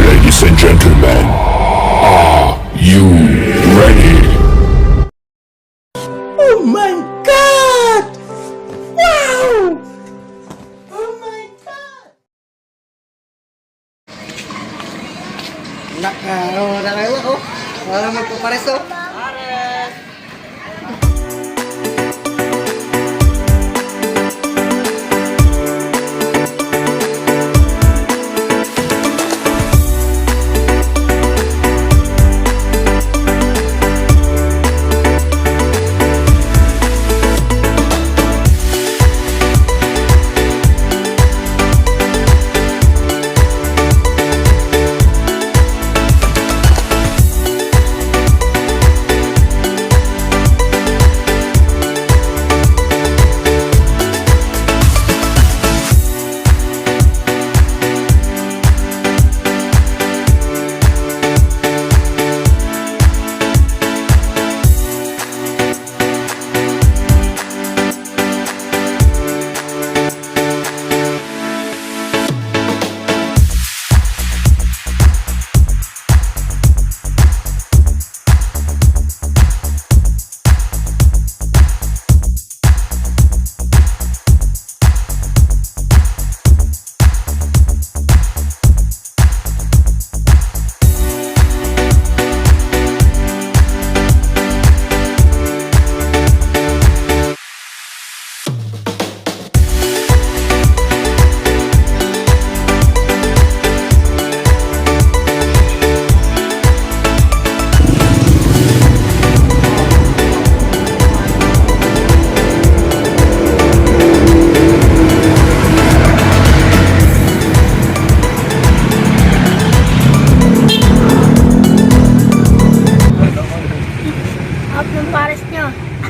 Ladies and gentlemen, are you ready? Oh! Oh my God! Nak, ano na kayo ako? Wala magpapares oh. Up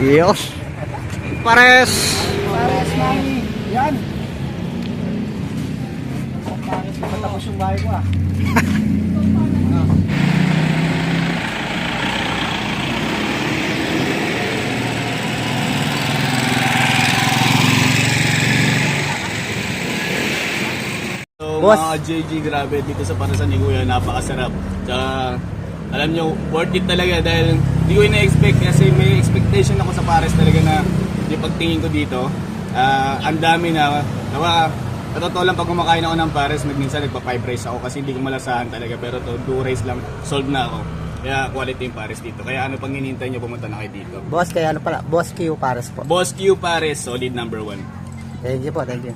Diyos! Pares! Pares, mami. Yan. Pares, matapos yung bahay ko ah. Boss. mga JG, grabe dito sa Parasan ni Kuya, napakasarap. Tsaka, alam nyo, worth it talaga dahil hindi ko ina-expect kasi may expectation ako sa Pares talaga na yung pagtingin ko dito, ah, ang dami na, nawa, totoo lang pag kumakain ako ng Pares, minsan nagpa 5 rice ako kasi hindi ko malasahan talaga pero to 2 rice lang, solve na ako. Kaya quality yung Pares dito. Kaya ano pang hinihintay nyo pumunta na kayo dito. Boss, kaya ano pala? Boss Q Pares po. Boss Q Pares, solid number 1. Thank you po, thank you.